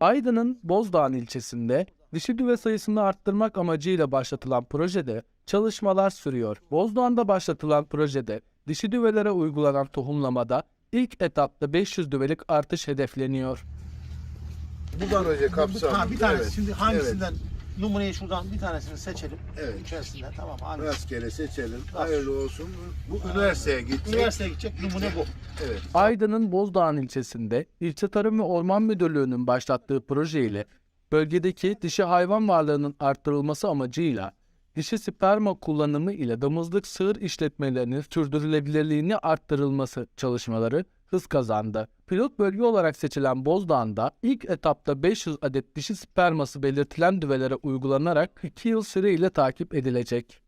Aydın'ın Bozdağ ilçesinde dişi düve sayısını arttırmak amacıyla başlatılan projede çalışmalar sürüyor. Bozdağ'da başlatılan projede dişi düvelere uygulanan tohumlamada ilk etapta 500 düvelik artış hedefleniyor. Bu proje kapsamında. Ha, bir tanesi. evet, Şimdi hangisinden numuneyi şuradan bir tanesini seçelim. Evet. İçerisinden tamam. Hangisi? rastgele seçelim. Hayırlı olsun. Bu üniversiteye gidecek. Üniversiteye gidecek numune bu. Evet. Aydın'ın Bozdağ ilçesinde İlçe Tarım ve Orman Müdürlüğü'nün başlattığı proje ile bölgedeki dişi hayvan varlığının arttırılması amacıyla dişi sperma kullanımı ile damızlık sığır işletmelerinin sürdürülebilirliğini arttırılması çalışmaları hız kazandı. Pilot bölge olarak seçilen Bozdağ'da ilk etapta 500 adet dişi sperması belirtilen düvelere uygulanarak 2 yıl süreyle takip edilecek.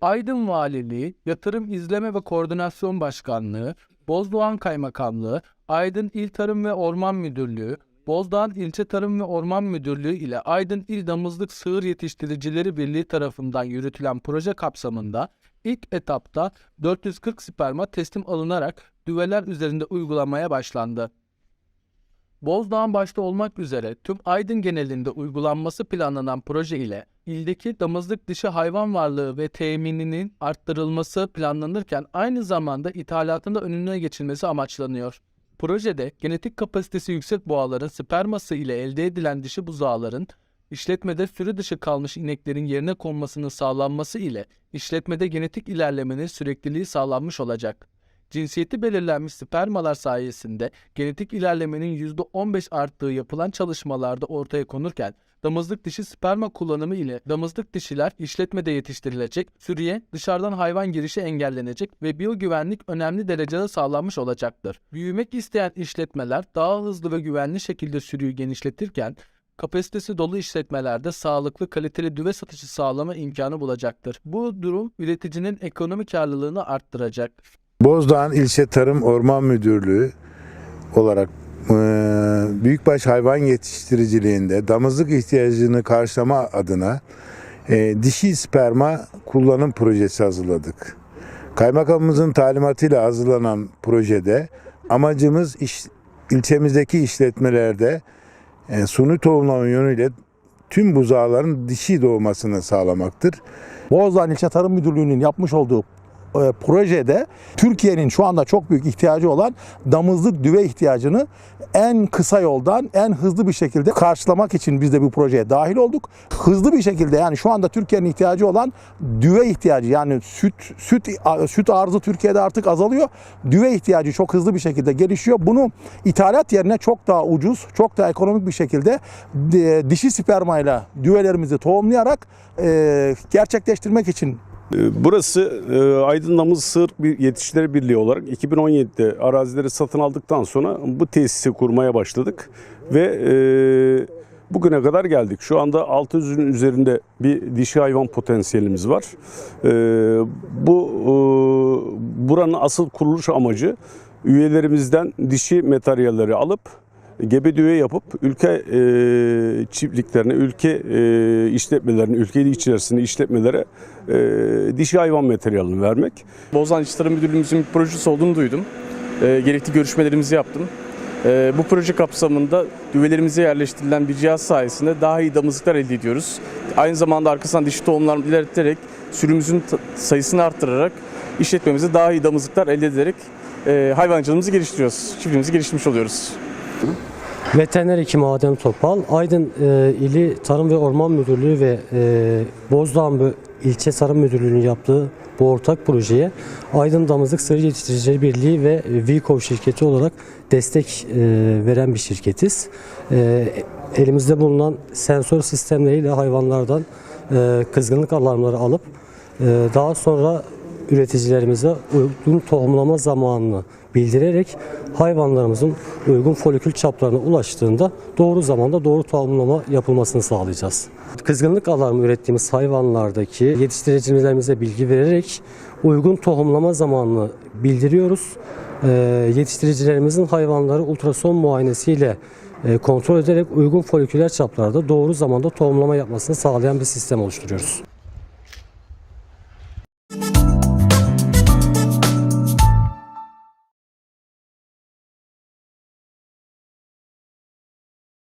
Aydın Valiliği, Yatırım İzleme ve Koordinasyon Başkanlığı, Bozdoğan Kaymakamlığı, Aydın İl Tarım ve Orman Müdürlüğü, Bozdağ İlçe Tarım ve Orman Müdürlüğü ile Aydın İl Damızlık Sığır Yetiştiricileri Birliği tarafından yürütülen proje kapsamında ilk etapta 440 sperma teslim alınarak düveler üzerinde uygulamaya başlandı. Bozdağ başta olmak üzere tüm Aydın genelinde uygulanması planlanan proje ile ildeki damızlık dişi hayvan varlığı ve temininin arttırılması planlanırken aynı zamanda ithalatında önüne geçilmesi amaçlanıyor. Projede genetik kapasitesi yüksek boğaların sperması ile elde edilen dişi buzağların işletmede sürü dışı kalmış ineklerin yerine konmasının sağlanması ile işletmede genetik ilerlemenin sürekliliği sağlanmış olacak. Cinsiyeti belirlenmiş spermalar sayesinde genetik ilerlemenin %15 arttığı yapılan çalışmalarda ortaya konurken damızlık dişi sperma kullanımı ile damızlık dişiler işletmede yetiştirilecek, sürüye dışarıdan hayvan girişi engellenecek ve biyogüvenlik önemli derecede sağlanmış olacaktır. Büyümek isteyen işletmeler daha hızlı ve güvenli şekilde sürüyü genişletirken kapasitesi dolu işletmelerde sağlıklı kaliteli düve satışı sağlama imkanı bulacaktır. Bu durum üreticinin ekonomi karlılığını arttıracak. Bozdağ İlçe Tarım Orman Müdürlüğü olarak eee, büyükbaş hayvan yetiştiriciliğinde damızlık ihtiyacını karşılama adına eee, dişi sperma kullanım projesi hazırladık. Kaymakamımızın talimatıyla hazırlanan projede amacımız iş, ilçemizdeki işletmelerde eee, suni tohumlama yönüyle tüm buzağların dişi doğmasını sağlamaktır. Bozdağ İlçe Tarım Müdürlüğü'nün yapmış olduğu e, projede Türkiye'nin şu anda çok büyük ihtiyacı olan damızlık düve ihtiyacını en kısa yoldan en hızlı bir şekilde karşılamak için biz de bu projeye dahil olduk. Hızlı bir şekilde yani şu anda Türkiye'nin ihtiyacı olan düve ihtiyacı yani süt süt süt arzı Türkiye'de artık azalıyor. Düve ihtiyacı çok hızlı bir şekilde gelişiyor. Bunu ithalat yerine çok daha ucuz, çok daha ekonomik bir şekilde e, dişi spermayla düvelerimizi tohumlayarak e, gerçekleştirmek için Burası e, Aydın Damız Sığır Yetişleri Birliği olarak 2017'de arazileri satın aldıktan sonra bu tesisi kurmaya başladık ve e, bugüne kadar geldik. Şu anda 600'ün üzerinde bir dişi hayvan potansiyelimiz var. E, bu e, buranın asıl kuruluş amacı üyelerimizden dişi materyalleri alıp gebe düğe yapıp ülke e, çiftliklerine, ülke e, işletmelerine, ülke içerisinde işletmelere e, dişi hayvan materyalini vermek. Bozdağ İç Tarım Müdürlüğümüzün bir projesi olduğunu duydum. E, gerekli görüşmelerimizi yaptım. E, bu proje kapsamında düvelerimize yerleştirilen bir cihaz sayesinde daha iyi damızlıklar elde ediyoruz. Aynı zamanda arkasından dişi tohumlar ilerleterek sürümüzün sayısını arttırarak işletmemize daha iyi damızlıklar elde ederek e, hayvancılığımızı geliştiriyoruz. Çiftliğimizi geliştirmiş oluyoruz. Veteriner hekim Adem Topal, Aydın e, İli Tarım ve Orman Müdürlüğü ve e, Bozdağ İlçe Tarım Müdürlüğü'nün yaptığı bu ortak projeye Aydın Damızlık Sığır Yetiştiricileri Birliği ve Vikov şirketi olarak destek e, veren bir şirketiz. E, elimizde bulunan sensör sistemleriyle hayvanlardan e, kızgınlık alarmları alıp e, daha sonra üreticilerimize uygun tohumlama zamanını bildirerek hayvanlarımızın uygun folikül çaplarına ulaştığında doğru zamanda doğru tohumlama yapılmasını sağlayacağız. Kızgınlık alarmı ürettiğimiz hayvanlardaki yetiştiricilerimize bilgi vererek uygun tohumlama zamanını bildiriyoruz. Ee, yetiştiricilerimizin hayvanları ultrason muayenesiyle e, kontrol ederek uygun foliküler çaplarda doğru zamanda tohumlama yapmasını sağlayan bir sistem oluşturuyoruz.